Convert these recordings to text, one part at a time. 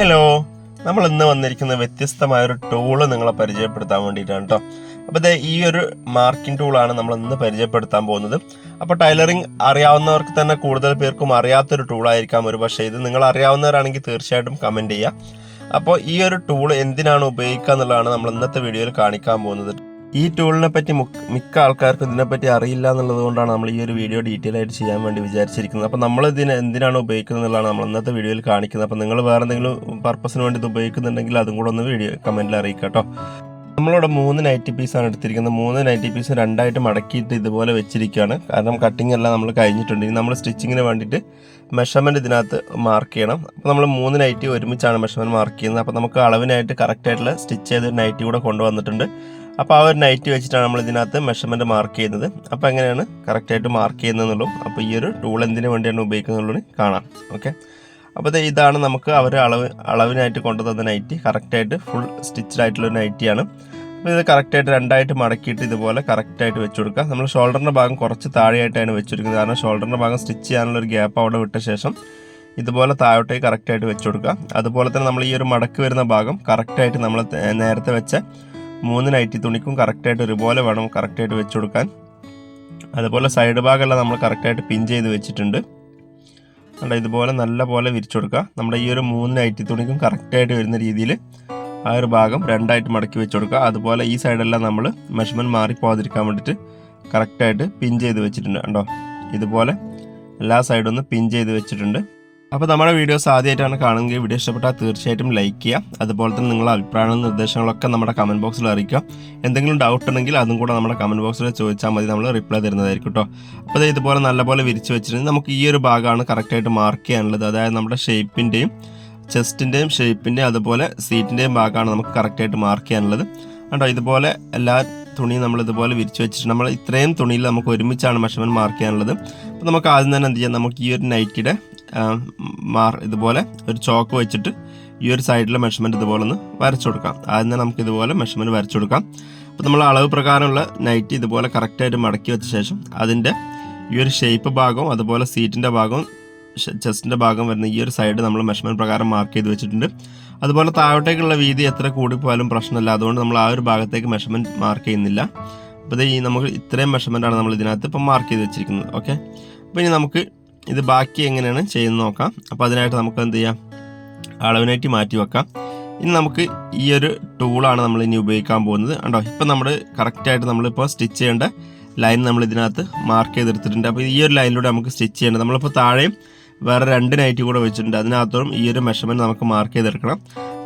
Hello നമ്മൾ ഇന്ന് വന്നിരിക്കുന്ന വ്യത്യസ്തമായ ഒരു ടൂൾ നിങ്ങളെ പരിചയപ്പെടുത്താൻ വേണ്ടിയിട്ടാണ് കേട്ടോ അപ്പോൾ ഇതേ ഈ ഒരു മാർക്കിംഗ് ടൂളാണ് നമ്മൾ ഇന്ന് പരിചയപ്പെടുത്താൻ പോകുന്നത്. അപ്പോൾ ടൈലറിംഗ് അറിയാവുന്നവർക്ക് തന്നെ കൂടുതൽ പേർക്കും അറിയാത്തൊരു ടൂളായിരിക്കാം ഒരു പക്ഷേ ഇത്. നിങ്ങൾ അറിയാവുന്നവരാണെങ്കിൽ തീർച്ചയായിട്ടും കമന്റ് ചെയ്യുക അപ്പോൾ ഈ ഒരു ടൂൾ എന്തിനാണ് ഉപയോഗിക്കുക എന്നുള്ളതാണ് നമ്മൾ ഇന്നത്തെ വീഡിയോയിൽ കാണിക്കാൻ പോകുന്നത്. ഈ ടൂളിനെ പറ്റി മിക്ക ആൾക്കാർക്കും ഇതിനെപ്പറ്റി അറിയില്ല എന്നുള്ളത് കൊണ്ടാണ് നമ്മൾ ഈ ഒരു വീഡിയോ ഡീറ്റെയിൽ ആയിട്ട് ചെയ്യാൻ വേണ്ടി വിചാരിച്ചിരിക്കുന്നത്. അപ്പോൾ നമ്മൾ ഇതിനെ എന്തിനാണ് ഉപയോഗിക്കുന്നത് എന്നുള്ളതാണ് നമ്മൾ ഇന്നത്തെ വീഡിയോയിൽ കാണിക്കുന്നത്. അപ്പോൾ നിങ്ങൾ വേറെ എന്തെങ്കിലും പർപ്പസിന് വേണ്ടി ഇത് ഉപയോഗിക്കുന്നുണ്ടെങ്കിൽ അതും കൂടെ ഒന്ന് വീഡിയോ കമന്റിൽ അറിയിക്കുക കേട്ടോ. നമ്മളിവിടെ മൂന്ന് നൈറ്റി പീസാണ് എടുത്തിരിക്കുന്നത്. മൂന്ന് നൈറ്റി പീസ് രണ്ടായിട്ട് മടക്കിയിട്ട് ഇതുപോലെ വെച്ചിരിക്കുകയാണ്. കാരണം കട്ടിംഗ് എല്ലാം നമ്മൾ കഴിഞ്ഞിട്ടുണ്ട്. ഇനി നമ്മൾ സ്റ്റിച്ചിങ്ങിന് വേണ്ടിയിട്ട് മെഷർമെന്റ് ഇതിനകത്ത് മാർക്ക് ചെയ്യണം. അപ്പോൾ നമ്മൾ മൂന്ന് നൈറ്റി ഒരുമിച്ചാണ് മെഷർമെന്റ് മാർക്ക് ചെയ്യുന്നത്. അപ്പോൾ നമുക്ക് അളവിനായിട്ട് കറക്റ്റായിട്ടുള്ള സ്റ്റിച്ച് ചെയ്ത് നൈറ്റി കൂടെ കൊണ്ടുവന്നിട്ടുണ്ട്. അപ്പോൾ ആ ഒരു നൈറ്റ് വെച്ചിട്ടാണ് നമ്മൾ ഇതിനകത്ത് മെഷർമെന്റ് മാർക്ക് ചെയ്യുന്നത്. അപ്പോൾ എങ്ങനെയാണ്? കറക്റ്റായിട്ട് മാർക്ക് ചെയ്യുന്നതെന്നുള്ളൂ അപ്പോൾ ഈ ഒരു ടൂൾ എന്തിനു വേണ്ടിയാണ് ഉപയോഗിക്കുന്നതെന്നുള്ളത് കാണാം. ഓക്കെ അപ്പോൾ ഇതാണ് നമുക്ക് അവർ അളവ് അളവിനായിട്ട് കൊണ്ടുതന്ന നൈറ്റി കറക്റ്റായിട്ട് ഫുൾ സ്റ്റിച്ചഡ് ആയിട്ടുള്ള നൈറ്റിയാണ് അപ്പോൾ ഇത് കറക്റ്റായിട്ട് രണ്ടായിട്ട് മടക്കിയിട്ട് ഇതുപോലെ കറക്റ്റായിട്ട് വെച്ച് കൊടുക്കുക നമ്മൾ ഷോൾഡറിന്റെ ഭാഗം കുറച്ച് താഴെയായിട്ടാണ് വെച്ചിരിക്കുന്നത്. കാരണം ഷോൾഡറിന്റെ ഭാഗം സ്റ്റിച്ച് ചെയ്യാനുള്ള ഒരു ഗ്യാപ്പ് അവിടെ വിട്ട ശേഷം ഇതുപോലെ താഴോട്ടേക്ക് കറക്റ്റായിട്ട് വെച്ച് കൊടുക്കുക അതുപോലെ തന്നെ നമ്മൾ ഈ ഒരു മടക്ക് വരുന്ന ഭാഗം കറക്റ്റായിട്ട് നമ്മൾ നേരത്തെ വെച്ച മൂന്ന് നൈറ്റി തുണിക്കും കറക്റ്റായിട്ട് ഒരുപോലെ വേണം കറക്റ്റായിട്ട് വെച്ച് കൊടുക്കാൻ. അതുപോലെ സൈഡ് ഭാഗമെല്ലാം നമ്മൾ കറക്റ്റായിട്ട് പിൻ ചെയ്ത് വെച്ചിട്ടുണ്ട്. കണ്ടോ ഇതുപോലെ നല്ല പോലെ വിരിച്ചു കൊടുക്കുക. നമ്മുടെ ഈ ഒരു മൂന്ന് നൈറ്റി തുണിക്കും കറക്റ്റായിട്ട് വരുന്ന രീതിയിൽ ആ ഒരു ഭാഗം രണ്ടായിട്ട് മടക്കി വെച്ച് കൊടുക്കുക. അതുപോലെ ഈ സൈഡെല്ലാം നമ്മൾ മെഷർമെന്റ് മാറിപ്പോകാതിരിക്കാൻ വേണ്ടിയിട്ട് കറക്റ്റായിട്ട് പിൻ ചെയ്ത് വെച്ചിട്ടുണ്ട്. കണ്ടോ ഇതുപോലെ എല്ലാ സൈഡും ഒന്ന് പിൻ ചെയ്ത് വെച്ചിട്ടുണ്ട്. അപ്പോൾ നമ്മുടെ വീഡിയോസ് ആദ്യമായിട്ടാണ് കാണുമെങ്കിൽ വീഡിയോ ഇഷ്ടപ്പെട്ടാൽ തീർച്ചയായിട്ടും ലൈക്ക് ചെയ്യുക. അതുപോലെ തന്നെ നിങ്ങളുടെ അഭിപ്രായങ്ങളും നിർദ്ദേശങ്ങളൊക്കെ നമ്മുടെ കമന്റ് ബോക്സിൽ അറിയിക്കുക. എന്തെങ്കിലും ഡൗട്ട് ഉണ്ടെങ്കിൽ അതും കൂടെ നമ്മുടെ കമന്റ് ബോക്സിൽ ചോദിച്ചാൽ മതി. നമ്മൾ റിപ്ലൈ തരുന്നതായിരിക്കും കേട്ടോ. അപ്പോൾ ഇതുപോലെ നല്ലപോലെ വിരിച്ച് വെച്ചിട്ടുണ്ട് നമുക്ക് ഈ ഒരു ഭാഗമാണ് കറക്റ്റായിട്ട് മാർക്ക് ചെയ്യാനുള്ളത്. അതായത് നമ്മുടെ ഷേപ്പിന്റെയും ചെസ്റ്റിന്റെയും ഷേപ്പിന്റെയും അതുപോലെ സീറ്റിന്റെയും ഭാഗമാണ് നമുക്ക് കറക്റ്റായിട്ട് മാർക്ക് ചെയ്യാനുള്ളത്. കണ്ടോ? ഇതുപോലെ എല്ലാ തുണിയും നമ്മൾ ഇതുപോലെ വിരിച്ച് വെച്ചിട്ടുണ്ട് നമ്മൾ ഇത്രയും തുണിയിൽ നമുക്ക് ഒരുമിച്ചാണ് മെഷർമെന്റ് മാർക്ക് ചെയ്യാനുള്ളത്. അപ്പോൾ നമുക്ക് ആദ്യം തന്നെ എന്ത് ചെയ്യാം? നമുക്ക് ഈ ഒരു നൈറ്റിയുടെ മാർ ഇതുപോലെ ഒരു ചോക്ക് വെച്ചിട്ട് ഈ ഒരു സൈഡിലെ മെഷർമെന്റ് ഇതുപോലെ ഒന്ന് വരച്ചു കൊടുക്കാം. ആദ്യം തന്നെ നമുക്ക് ഇതുപോലെ മെഷർമെന്റ് വരച്ചു കൊടുക്കാം. അപ്പോൾ നമ്മൾ അളവ് പ്രകാരമുള്ള നൈറ്റി ഇതുപോലെ കറക്റ്റായിട്ട് മടക്കി വെച്ച ശേഷം അതിന്റെ ഈ ഒരു ഷേപ്പ് ഭാഗവും അതുപോലെ സീറ്റിന്റെ ഭാഗവും ചെസ്റ്റിന്റെ ഭാഗം വരുന്ന ഈ ഒരു സൈഡ് നമ്മൾ മെഷർമെന്റ് പ്രകാരം മാർക്ക് ചെയ്ത് വെച്ചിട്ടുണ്ട്. അതുപോലെ താഴോട്ടേക്കുള്ള വീതി എത്ര കൂടിപ്പോയാലും പ്രശ്നമില്ല. അതുകൊണ്ട് നമ്മൾ ആ ഒരു ഭാഗത്തേക്ക് മെഷർമെന്റ് മാർക്ക് ചെയ്യുന്നില്ല. അപ്പോൾ ഈ നമുക്ക് ഇത്രയും മെഷർമെന്റ് ആണ് നമ്മൾ ഇതിനകത്ത് ഇപ്പം മാർക്ക് ചെയ്ത് വെച്ചിരിക്കുന്നത്. ഓക്കെ അപ്പോൾ ഇനി നമുക്ക് ഇത് ബാക്കി എങ്ങനെയാണ് ചെയ്യുന്നത് നോക്കാം. അപ്പോൾ അതിനായിട്ട് നമുക്ക് എന്ത് ചെയ്യാം? അളവിനായിട്ട് മാറ്റി വെക്കാം. ഇനി നമുക്ക് ഈ ഒരു ടൂളാണ് നമ്മൾ ഇനി ഉപയോഗിക്കാൻ പോകുന്നത്. കണ്ടോ? ഇപ്പം നമ്മൾ കറക്റ്റായിട്ട് നമ്മളിപ്പോൾ സ്റ്റിച്ച് ചെയ്യേണ്ട ലൈൻ നമ്മൾ ഇതിനകത്ത് മാർക്ക് ചെയ്തെടുത്തിട്ടുണ്ട്. അപ്പോൾ ഈ ഒരു ലൈനിലൂടെ നമുക്ക് സ്റ്റിച്ച് ചെയ്യേണ്ടത് നമ്മളിപ്പോൾ താഴെയും വേറെ രണ്ട് നൈറ്റ് കൂടെ വെച്ചിട്ടുണ്ട്. അതിനകത്തോളം ഈ ഒരു മെഷർമെന്റ് നമുക്ക് മാർക്ക് ചെയ്തെടുക്കണം.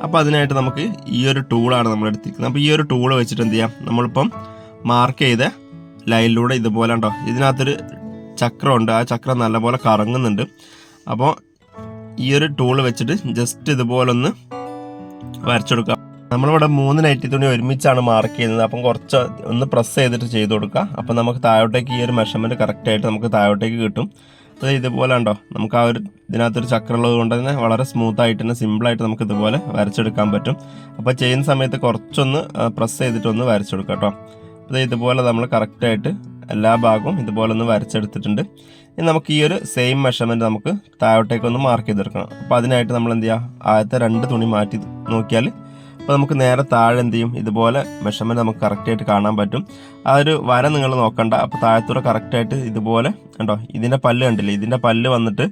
അപ്പോൾ അതിനായിട്ട് നമുക്ക് ഈ ഒരു ടൂളാണ് നമ്മൾ എടുത്തിരിക്കുന്നത്. അപ്പോൾ ഈ ഒരു ടൂൾ വെച്ചിട്ട് എന്ത് ചെയ്യാം? നമ്മളിപ്പം മാർക്ക് ചെയ്ത ലൈനിലൂടെ ഇതുപോലെ ഉണ്ടോ? ഇതിനകത്തൊരു ചക്രമുണ്ട്. ആ ചക്രം നല്ലപോലെ കറങ്ങുന്നുണ്ട്. അപ്പോൾ ഈ ഒരു ടൂൾ വെച്ചിട്ട് ജസ്റ്റ് ഇതുപോലെ ഒന്ന് വരച്ചെടുക്കാം. നമ്മളിവിടെ മൂന്ന് നൈറ്റി തുണി ഒരുമിച്ചാണ് മാർക്ക് ചെയ്യുന്നത്. അപ്പം കുറച്ച് ഒന്ന് പ്രസ് ചെയ്തിട്ട് ചെയ്ത് കൊടുക്കുക അപ്പം നമുക്ക് താഴോട്ടേക്ക് ഈ ഒരു മെഷർമെന്റ് കറക്റ്റായിട്ട് നമുക്ക് താഴോട്ടേക്ക് കിട്ടും. ഇതുപോലെ ഉണ്ടോ നമുക്ക് ആ ഒരു ഇതിനകത്തൊരു ചക്രം ഉള്ളത് കൊണ്ട് തന്നെ വളരെ സ്മൂത്ത് ആയിട്ട് തന്നെ സിമ്പിളായിട്ട് നമുക്ക് ഇതുപോലെ വരച്ചെടുക്കാൻ പറ്റും. അപ്പോൾ ചെയ്യുന്ന സമയത്ത് കുറച്ചൊന്ന് പ്രസ് ചെയ്തിട്ടൊന്ന് വരച്ചെടുക്കാം കേട്ടോ അത് ഇതുപോലെ നമ്മൾ കറക്റ്റായിട്ട് എല്ലാ ഭാഗവും ഇതുപോലെ ഒന്ന് വരച്ചെടുത്തിട്ടുണ്ട്. ഇനി നമുക്ക് ഈ ഒരു സെയിം മെഷർമെന്റ് നമുക്ക് താഴോട്ടേക്ക് ഒന്ന് മാർക്ക് ചെയ്തെടുക്കണം. അപ്പോൾ അതിനായിട്ട് നമ്മൾ എന്ത് ചെയ്യുക ആദ്യത്തെ രണ്ട് തുണി മാറ്റി നോക്കിയാൽ അപ്പോൾ നമുക്ക് നേരെ താഴെ എന്ത് ചെയ്യും? ഇതുപോലെ മെഷർമെന്റ് നമുക്ക് കറക്റ്റായിട്ട് കാണാൻ പറ്റും. ആ ഒരു വര നിങ്ങൾ നോക്കണ്ട. അപ്പോൾ താഴത്തൂടെ കറക്റ്റായിട്ട് ഇതുപോലെ കണ്ടോ? ഇതിന്റെ പല്ല് കണ്ടില്ലേ? ഇതിന്റെ പല്ല് വന്നിട്ട്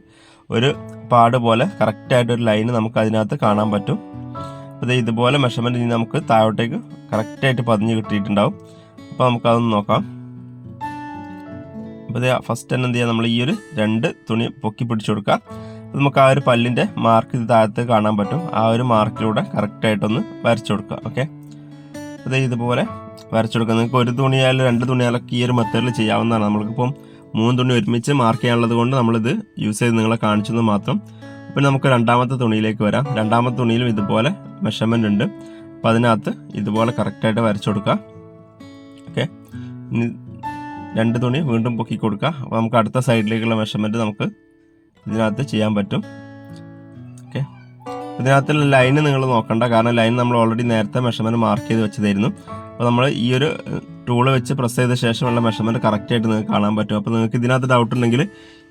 ഒരു പാട് പോലെ കറക്റ്റായിട്ട് ഒരു ലൈന് നമുക്ക് അതിനകത്ത് കാണാൻ പറ്റും. അപ്പോൾ ഇതുപോലെ മെഷർമെന്റ് ഇനി നമുക്ക് താഴോട്ടേക്ക് കറക്റ്റായിട്ട് പതിഞ്ഞ് കിട്ടിയിട്ടുണ്ടാവും. അപ്പോൾ നമുക്കതൊന്ന് നോക്കാം. അപ്പോൾ ഫസ്റ്റ് തന്നെ എന്ത് ചെയ്യാം? നമ്മൾ ഈ ഒരു രണ്ട് തുണി പൊക്കി പിടിച്ചു കൊടുക്കുക നമുക്ക് ആ ഒരു പല്ലിന്റെ മാർക്ക് ഇത് താഴത്ത് കാണാൻ പറ്റും. ആ ഒരു മാർക്കിലൂടെ കറക്റ്റായിട്ടൊന്ന് വരച്ചു കൊടുക്കുക ഓക്കെ അത് ഇതുപോലെ വരച്ചു കൊടുക്കുക. നിങ്ങൾക്ക് ഒരു തുണിയായാലും രണ്ട് തുണിയാലൊക്കെ ഈ ഒരു മെത്തേഡിൽ ചെയ്യാവുന്നതാണ്. നമ്മൾക്കിപ്പം മൂന്ന് തുണി ഒരുമിച്ച് മാർക്ക് ചെയ്യാനുള്ളത് കൊണ്ട് നമ്മളിത് യൂസ് ചെയ്ത് നിങ്ങളെ കാണിച്ചെന്ന് മാത്രം. പിന്നെ നമുക്ക് രണ്ടാമത്തെ തുണിയിലേക്ക് വരാം. രണ്ടാമത്തെ തുണിയിലും ഇതുപോലെ മെഷർമെന്റ് ഉണ്ട്. അപ്പം അതിനകത്ത് ഇതുപോലെ കറക്റ്റായിട്ട് വരച്ചു കൊടുക്കുക ഓക്കെ രണ്ട് തുണി വീണ്ടും പൊക്കി കൊടുക്കുക. അപ്പോൾ നമുക്ക് അടുത്ത സൈഡിലേക്കുള്ള മെഷർമെന്റ് നമുക്ക് ഇതിനകത്ത് ചെയ്യാൻ പറ്റും. ഓക്കെ. ഇതിനകത്തുള്ള ലൈന് നിങ്ങൾ നോക്കണ്ട. കാരണം ലൈൻ നമ്മൾ ഓൾറെഡി നേരത്തെ മെഷർമെന്റ് മാർക്ക് ചെയ്ത് വെച്ചതായിരുന്നു. അപ്പോൾ നമ്മൾ ഈ ഒരു ടൂൾ വെച്ച് പ്രസ് ചെയ്ത ശേഷമുള്ള മെഷർമെന്റ് കറക്റ്റായിട്ട് നിങ്ങൾക്ക് കാണാൻ പറ്റും. അപ്പോൾ നിങ്ങൾക്ക് ഇതിനകത്ത് ഡൗട്ട് ഉണ്ടെങ്കിൽ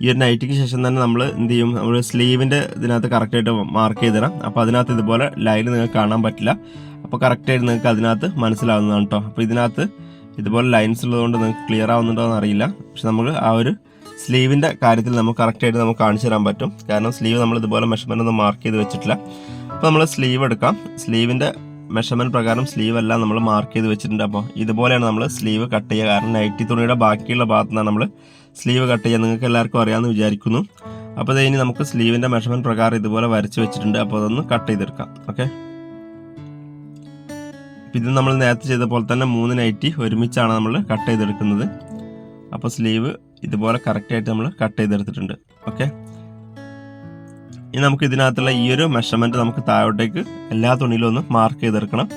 ഈ ഒരു നൈറ്റിക്ക് ശേഷം തന്നെ നമ്മൾ എന്ത് ചെയ്യും? നമ്മൾ സ്ലീവിന്റെ ഇതിനകത്ത് കറക്റ്റായിട്ട് മാർക്ക് ചെയ്ത് തരാം. അപ്പോൾ അതിനകത്ത് ഇതുപോലെ ലൈൻ നിങ്ങൾക്ക് കാണാൻ പറ്റില്ല. അപ്പോൾ കറക്റ്റായിട്ട് നിങ്ങൾക്ക് അതിനകത്ത് മനസ്സിലാവുന്നതാണ് കേട്ടോ അപ്പോൾ ഇതിനകത്ത് ഇതുപോലെ ലൈൻസ് ഉള്ളതുകൊണ്ട് നിങ്ങൾക്ക് ക്ലിയർ ആവുന്നുണ്ടോ എന്ന് അറിയില്ല. പക്ഷെ നമ്മൾ ആ ഒരു സ്ലീവിന്റെ കാര്യത്തിൽ നമുക്ക് കറക്റ്റായിട്ട് നമുക്ക് കാണിച്ചു തരാൻ പറ്റും. കാരണം സ്ലീവ് നമ്മൾ ഇതുപോലെ മെഷർമെന്റ് ഒന്നും മാർക്ക് ചെയ്ത് വെച്ചിട്ടില്ല. അപ്പോൾ നമ്മൾ സ്ലീവ് എടുക്കാം. സ്ലീവിന്റെ മെഷർമെന്റ് പ്രകാരം സ്ലീവ് എല്ലാം നമ്മൾ മാർക്ക് ചെയ്ത് വെച്ചിട്ടുണ്ട്. അപ്പോൾ ഇതുപോലെയാണ് നമ്മൾ സ്ലീവ് കട്ട് ചെയ്യുക. കാരണം നൈറ്റി തുണിയുടെ ബാക്കിയുള്ള ഭാഗത്തു നമ്മൾ സ്ലീവ് കട്ട് ചെയ്യുക. നിങ്ങൾക്ക് എല്ലാവർക്കും അറിയാമെന്ന് വിചാരിക്കുന്നു. അപ്പോൾ ഇത് നമുക്ക് സ്ലീവിന്റെ മെഷർമെന്റ് പ്രകാരം ഇതുപോലെ വരച്ച് വെച്ചിട്ടുണ്ട്. അപ്പോൾ അതൊന്ന് കട്ട് ചെയ്തെടുക്കാം. ഓക്കെ ഇത് നമ്മൾ നേരത്തെ ചെയ്ത പോലെ തന്നെ മൂന്ന് നൈറ്റി ഒരുമിച്ചാണ് നമ്മൾ കട്ട് ചെയ്തെടുക്കുന്നത്. അപ്പോൾ സ്ലീവ് ഇതുപോലെ കറക്റ്റായിട്ട് നമ്മൾ കട്ട് ചെയ്തെടുത്തിട്ടുണ്ട്. ഓക്കെ ഇനി നമുക്ക് ഇതിനകത്തുള്ള ഈ ഒരു മെഷർമെന്റ് നമുക്ക് താഴോട്ടേക്ക് എല്ലാ തുണിയിലും ഒന്ന് മാർക്ക് ചെയ്തെടുക്കണം.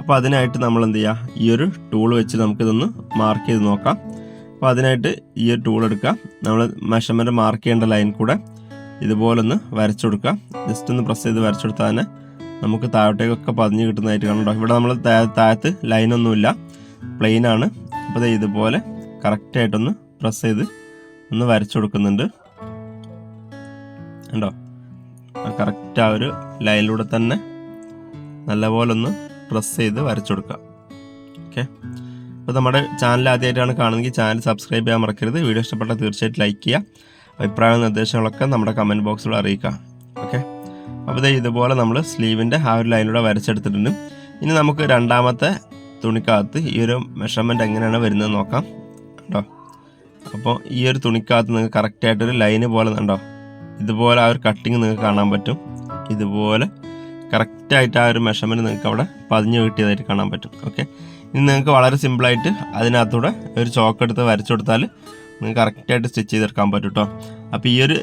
അപ്പോൾ അതിനായിട്ട് നമ്മൾ എന്ത് ചെയ്യുക ഈ ഒരു ടൂൾ വെച്ച് നമുക്കിതൊന്ന് മാർക്ക് ചെയ്ത് നോക്കാം. അപ്പോൾ അതിനായിട്ട് ഈ ഒരു ടൂൾ എടുക്കുക. നമ്മൾ മെഷർമെന്റ് മാർക്ക് ചെയ്യേണ്ട ലൈൻ കൂടെ ഇതുപോലൊന്ന് വരച്ചു കൊടുക്കുക. ജസ്റ്റ് ഒന്ന് പ്രസ് ചെയ്ത് വരച്ചു കൊടുത്താൽ തന്നെ നമുക്ക് താഴോട്ടേക്കൊക്കെ പതിഞ്ഞ് കിട്ടുന്നതായിട്ട് കാണുന്നുണ്ടോ? ഇവിടെ നമ്മൾ താഴത്ത് ലൈനൊന്നുമില്ല പ്ലെയിൻ ആണ്. അപ്പോൾ ഇതുപോലെ കറക്റ്റായിട്ടൊന്ന് പ്രസ് ചെയ്ത് ഒന്ന് വരച്ചു കൊടുക്കുന്നുണ്ട്. ഉണ്ടോ കറക്റ്റ് ആ ഒരു ലൈനിലൂടെ തന്നെ നല്ലപോലെ ഒന്ന് പ്രസ് ചെയ്ത് വരച്ചു കൊടുക്കുക. ഓക്കെ അപ്പോൾ നമ്മുടെ ചാനൽ ആദ്യമായിട്ടാണ് കാണുന്നതെങ്കിൽ ചാനൽ സബ്സ്ക്രൈബ് ചെയ്യാൻ മറക്കരുത്. വീഡിയോ ഇഷ്ടപ്പെട്ടാൽ തീർച്ചയായിട്ടും ലൈക്ക് ചെയ്യുക. അഭിപ്രായ നിർദ്ദേശങ്ങളൊക്കെ നമ്മുടെ കമന്റ് ബോക്സിലൂടെ അറിയിക്കുക. ഓക്കെ അപ്പോൾ ഇതുപോലെ നമ്മൾ സ്ലീവിന്റെ ആ ഒരു ലൈനിലൂടെ വരച്ചെടുത്തിട്ടുണ്ട്. ഇനി നമുക്ക് രണ്ടാമത്തെ തുണിക്കകത്ത് ഈ ഒരു മെഷർമെന്റ് എങ്ങനെയാണ് വരുന്നത് നോക്കാം. കേട്ടോ അപ്പോൾ ഈ ഒരു തുണിക്കകത്ത് നിങ്ങൾക്ക് കറക്റ്റായിട്ടൊരു ലൈന് പോലെ ഉണ്ടോ ഇതുപോലെ ആ ഒരു കട്ടിങ് നിങ്ങൾക്ക് കാണാൻ പറ്റും. ഇതുപോലെ കറക്റ്റായിട്ട് ആ ഒരു മെഷർമെന്റ് നിങ്ങൾക്ക് അവിടെ പതിഞ്ഞ് കിട്ടിയതായിട്ട് കാണാൻ പറ്റും. ഓക്കെ ഇനി നിങ്ങൾക്ക് വളരെ സിമ്പിളായിട്ട് അതിനകത്തൂടെ ഒരു ചോക്ക് എടുത്ത് വരച്ചു കൊടുത്താൽ നിങ്ങൾക്ക് കറക്റ്റായിട്ട് സ്റ്റിച്ച് ചെയ്തെടുക്കാൻ പറ്റും കേട്ടോ അപ്പോൾ ഈ ഒരു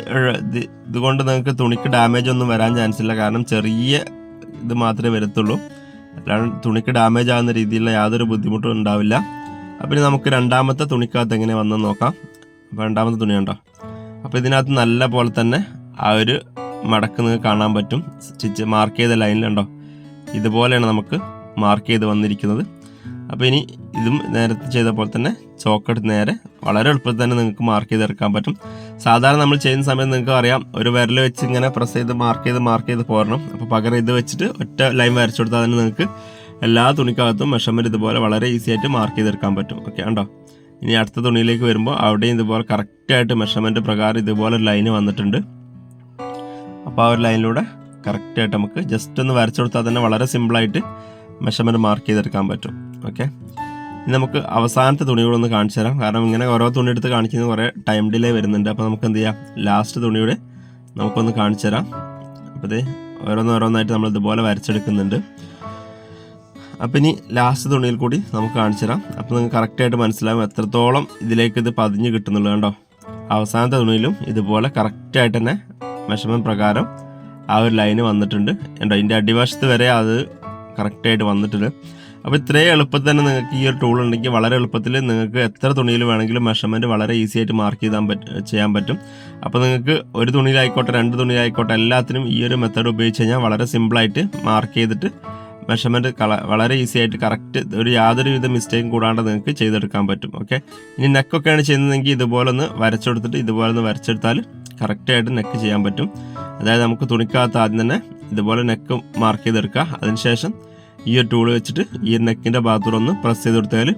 ഇത് ഇതുകൊണ്ട് നിങ്ങൾക്ക് തുണിക്ക് ഡാമേജ് ഒന്നും വരാൻ ചാൻസ് ഇല്ല. കാരണം ചെറിയ ഇത് മാത്രമേ വരത്തുള്ളൂ. അല്ലാണ്ട് തുണിക്ക് ഡാമേജ് ആകുന്ന രീതിയിലുള്ള യാതൊരു ബുദ്ധിമുട്ടും ഉണ്ടാവില്ല. അപ്പോൾ ഇനി നമുക്ക് രണ്ടാമത്തെ തുണിക്കകത്ത് എങ്ങനെ വന്നെന്ന് നോക്കാം. അപ്പോൾ രണ്ടാമത്തെ തുണി കണ്ടോ? അപ്പോൾ ഇതിനകത്ത് നല്ല പോലെ തന്നെ ആ ഒരു മടക്ക് നിങ്ങൾക്ക് കാണാൻ പറ്റും. സ്റ്റിച്ച് മാർക്ക് ചെയ്ത ലൈനിലുണ്ടോ ഇതുപോലെയാണ് നമുക്ക് മാർക്ക് ചെയ്ത് വന്നിരിക്കുന്നത്. അപ്പോൾ ഇനി ഇതും നേരത്തെ ചെയ്ത പോലെ തന്നെ ചോക്കെടുത്ത് നേരെ വളരെ എളുപ്പത്തിൽ തന്നെ നിങ്ങൾക്ക് മാർക്ക് ചെയ്തെടുക്കാൻ പറ്റും. സാധാരണ നമ്മൾ ചെയ്യുന്ന സമയത്ത് നിങ്ങൾക്ക് അറിയാം ഒരു വിരൽ വെച്ച് ഇങ്ങനെ പ്രസ് ചെയ്ത് മാർക്ക് ചെയ്ത് മാർക്ക് ചെയ്ത് പോരണം. അപ്പോൾ പകരം ഇത് വെച്ചിട്ട് ഒറ്റ ലൈൻ വരച്ചു കൊടുത്താൽ തന്നെ നിങ്ങൾക്ക് എല്ലാ തുണിക്കകത്തും മെഷർമെന്റ് ഇതുപോലെ വളരെ ഈസി ആയിട്ട് മാർക്ക് ചെയ്തെടുക്കാൻ പറ്റും. ഓക്കെ ഉണ്ടോ ഇനി അടുത്ത തുണിയിലേക്ക് വരുമ്പോൾ അവിടെയും ഇതുപോലെ കറക്റ്റായിട്ട് മെഷർമെന്റ് പ്രകാരം ഇതുപോലെ ഒരു ലൈന് വന്നിട്ടുണ്ട്. അപ്പോൾ ആ ഒരു ലൈനിലൂടെ കറക്റ്റായിട്ട് നമുക്ക് ജസ്റ്റ് ഒന്ന് വരച്ചു കൊടുത്താൽ തന്നെ വളരെ സിമ്പിളായിട്ട് മെഷർമെന്റ് മാർക്ക് ചെയ്തെടുക്കാൻ പറ്റും. ഓക്കെ ഇനി നമുക്ക് അവസാനത്തെ തുണികളൊന്ന് കാണിച്ചു തരാം. കാരണം ഇങ്ങനെ ഓരോ തുണി എടുത്ത് കാണിക്കുന്നത് കുറേ ടൈം ഡിലേ വരുന്നുണ്ട്. അപ്പോൾ നമുക്ക് എന്ത് ചെയ്യാം? ലാസ്റ്റ് തുണിയുടെ നമുക്കൊന്ന് കാണിച്ചു തരാം. അപ്പോൾ ഇത് ഓരോന്നോരോന്നായിട്ട് നമ്മൾ ഇതുപോലെ വരച്ചെടുക്കുന്നുണ്ട്. അപ്പം ഇനി ലാസ്റ്റ് തുണിയിൽ കൂടി നമുക്ക് കാണിച്ചു തരാം. അപ്പോൾ നിങ്ങൾക്ക് കറക്റ്റായിട്ട് മനസ്സിലാവും എത്രത്തോളം ഇതിലേക്ക് ഇത് പതിഞ്ഞ് കിട്ടുന്നുള്ളൂ കണ്ടോ? അവസാനത്തെ തുണിയിലും ഇതുപോലെ കറക്റ്റായിട്ട് തന്നെ മെഷർമെന്റ് പ്രകാരം ആ ഒരു ലൈന് വന്നിട്ടുണ്ട്. ഉണ്ടോ ഇതിന്റെ അടിവശത്ത് വരെ അത് കറക്റ്റായിട്ട് വന്നിട്ടുണ്ട്. അപ്പോൾ ഇത്രയും എളുപ്പത്തിൽ തന്നെ നിങ്ങൾക്ക് ഈ ഒരു ടൂൾ ഉണ്ടെങ്കിൽ വളരെ എളുപ്പത്തിൽ നിങ്ങൾക്ക് എത്ര തുണിയിൽ വേണമെങ്കിലും മെഷർമെന്റ് വളരെ ഈസി ആയിട്ട് മാർക്ക് ചെയ്താൻ പറ്റും ചെയ്യാൻ പറ്റും. അപ്പോൾ നിങ്ങൾക്ക് ഒരു തുണിയിലായിക്കോട്ടെ രണ്ട് തുണിയിലായിക്കോട്ടെ എല്ലാത്തിനും ഈ ഒരു മെത്തേഡ് ഉപയോഗിച്ച് കഴിഞ്ഞാൽ വളരെ സിമ്പിളായിട്ട് മാർക്ക് ചെയ്തിട്ട് മെഷർമെന്റ് കള വളരെ ഈസി ആയിട്ട് കറക്റ്റ് ഒരു യാതൊരു വിധ മിസ്റ്റേക്കും കൂടാണ്ട് നിങ്ങൾക്ക് ചെയ്തെടുക്കാൻ പറ്റും. ഓക്കെ ഇനി നെക്കൊക്കെയാണ് ചെയ്യുന്നതെങ്കിൽ ഇതുപോലെ ഒന്ന് വരച്ചെടുത്തിട്ട് ഇതുപോലെ ഒന്ന് വരച്ചെടുത്താൽ കറക്റ്റായിട്ട് നെക്ക് ചെയ്യാൻ പറ്റും. അതായത് നമുക്ക് തുണിക്കകത്ത് ആദ്യം തന്നെ ഇതുപോലെ നെക്ക് മാർക്ക് ചെയ്തെടുക്കുക. അതിനുശേഷം ഈ ഒരു ടൂൾ വെച്ചിട്ട് ഈ നെക്കിന്റെ ഭാഗത്തൂടെ ഒന്ന് പ്രസ് ചെയ്ത് കൊടുത്താൽ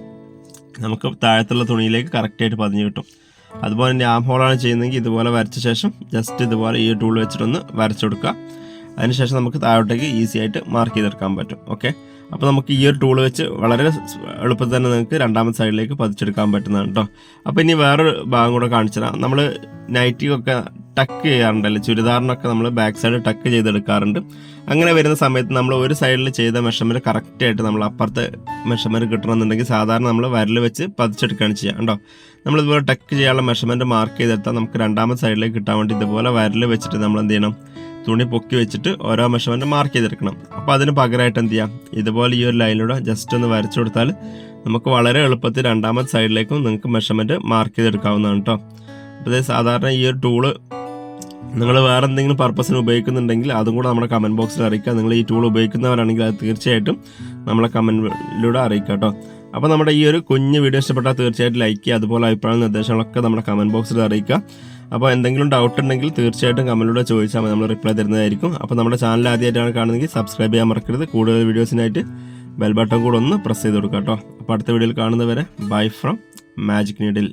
നമുക്ക് താഴത്തുള്ള തുണിയിലേക്ക് കറക്റ്റായിട്ട് പതിഞ്ഞ് കിട്ടും. അതുപോലെ തന്നെ ആം ഹോളാണ് ചെയ്യുന്നതെങ്കിൽ ഇതുപോലെ വരച്ച ശേഷം ജസ്റ്റ് ഇതുപോലെ ഈ ടൂൾ വെച്ചിട്ടൊന്ന് വരച്ചു കൊടുക്കുക അതിനുശേഷം നമുക്ക് താഴോട്ടേക്ക് ഈസി ആയിട്ട് മാർക്ക് ചെയ്തെടുക്കാൻ പറ്റും. ഓക്കെ അപ്പോൾ നമുക്ക് ഈ ഒരു ടൂൾ വെച്ച് വളരെ എളുപ്പത്തിൽ തന്നെ നിങ്ങൾക്ക് രണ്ടാമത്തെ സൈഡിലേക്ക് പതിച്ചെടുക്കാൻ പറ്റുന്നതാണ് കേട്ടോ അപ്പോൾ ഇനി വേറൊരു ഭാഗം കൂടെ കാണിച്ചു തരാം. നമ്മൾ നൈറ്റിയൊക്കെ ടക്ക് ചെയ്യാറുണ്ടല്ലേ ചുരിദാറിനൊക്കെ നമ്മൾ ബാക്ക് സൈഡ് ടക്ക് ചെയ്തെടുക്കാറുണ്ട്. അങ്ങനെ വരുന്ന സമയത്ത് നമ്മൾ ഒരു സൈഡിൽ ചെയ്ത മെഷർമെന്റ് കറക്റ്റായിട്ട് നമ്മൾ അപ്പുറത്തെ മെഷർമെന്റ് കിട്ടണമെന്നുണ്ടെങ്കിൽ സാധാരണ നമ്മൾ വരൽ വെച്ച് പതിച്ചെടുക്കുകയാണ് ചെയ്യുക കേട്ടോ നമ്മളിതുപോലെ ടക്ക് ചെയ്യാനുള്ള മെഷർമെന്റ് മാർക്ക് ചെയ്തെടുത്താൽ നമുക്ക് രണ്ടാമത്തെ സൈഡിലേക്ക് കിട്ടാൻ വേണ്ടി ഇതുപോലെ വരൽ വെച്ചിട്ട് നമ്മൾ എന്ത് ചെയ്യണം? തുണി പൊക്കി വെച്ചിട്ട് ഓരോ മെഷർമെന്റ് മാർക്ക് ചെയ്തെടുക്കണം. അപ്പോൾ അതിന് പകരമായിട്ട് എന്ത് ചെയ്യാം? ഇതുപോലെ ഈ ഒരു ലൈനിലൂടെ ജസ്റ്റ് ഒന്ന് വരച്ചു കൊടുത്താൽ നമുക്ക് വളരെ എളുപ്പത്തിൽ രണ്ടാമത്തെ സൈഡിലേക്കും നിങ്ങൾക്ക് മെഷർമെന്റ് മാർക്ക് ചെയ്തെടുക്കാവുന്നതാണ് കേട്ടോ അപ്പോൾ സാധാരണ ഈ ഒരു ടൂൾ നിങ്ങൾ വേറെ എന്തെങ്കിലും പർപ്പസിന് ഉപയോഗിക്കുന്നുണ്ടെങ്കിൽ അതും കൂടെ നമ്മുടെ കമന്റ് ബോക്സിൽ അറിയിക്കുക. നിങ്ങൾ ഈ ടൂൾ ഉപയോഗിക്കുന്നവരാണെങ്കിൽ അത് തീർച്ചയായിട്ടും നമ്മളെ കമന്റിലൂടെ അറിയിക്കുക കേട്ടോ അപ്പോൾ നമ്മുടെ ഈ ഒരു കുഞ്ഞ് വീഡിയോ ഇഷ്ടപ്പെട്ടാൽ തീർച്ചയായിട്ടും ലൈക്ക് ചെയ്യുക. അതുപോലെ അഭിപ്രായ നിർദ്ദേശങ്ങളൊക്കെ നമ്മുടെ കമന്റ് ബോക്സിൽ അറിയിക്കുക. അപ്പോൾ എന്തെങ്കിലും ഡൗട്ട് ഉണ്ടെങ്കിൽ തീർച്ചയായിട്ടും കമന്റിലൂടെ ചോദിച്ചാൽ മതി. നമ്മൾ റിപ്ലൈ തരുന്നതായിരിക്കും. അപ്പോൾ നമ്മുടെ ചാനൽ ആദ്യമായിട്ടാണ് കാണുന്നതെങ്കിൽ സബ്സ്ക്രൈബ് ചെയ്യാൻ മറക്കരുത്. കൂടുതൽ വീഡിയോസിനായിട്ട് ബെൽ ബട്ടൺ കൂടെ ഒന്ന് പ്രസ് ചെയ്ത് കൊടുക്കാം കേട്ടോ. അപ്പോൾ അടുത്ത വീഡിയോയിൽ കാണുന്നവരെ ബൈ ഫ്രം മാജിക് നീഡിൽ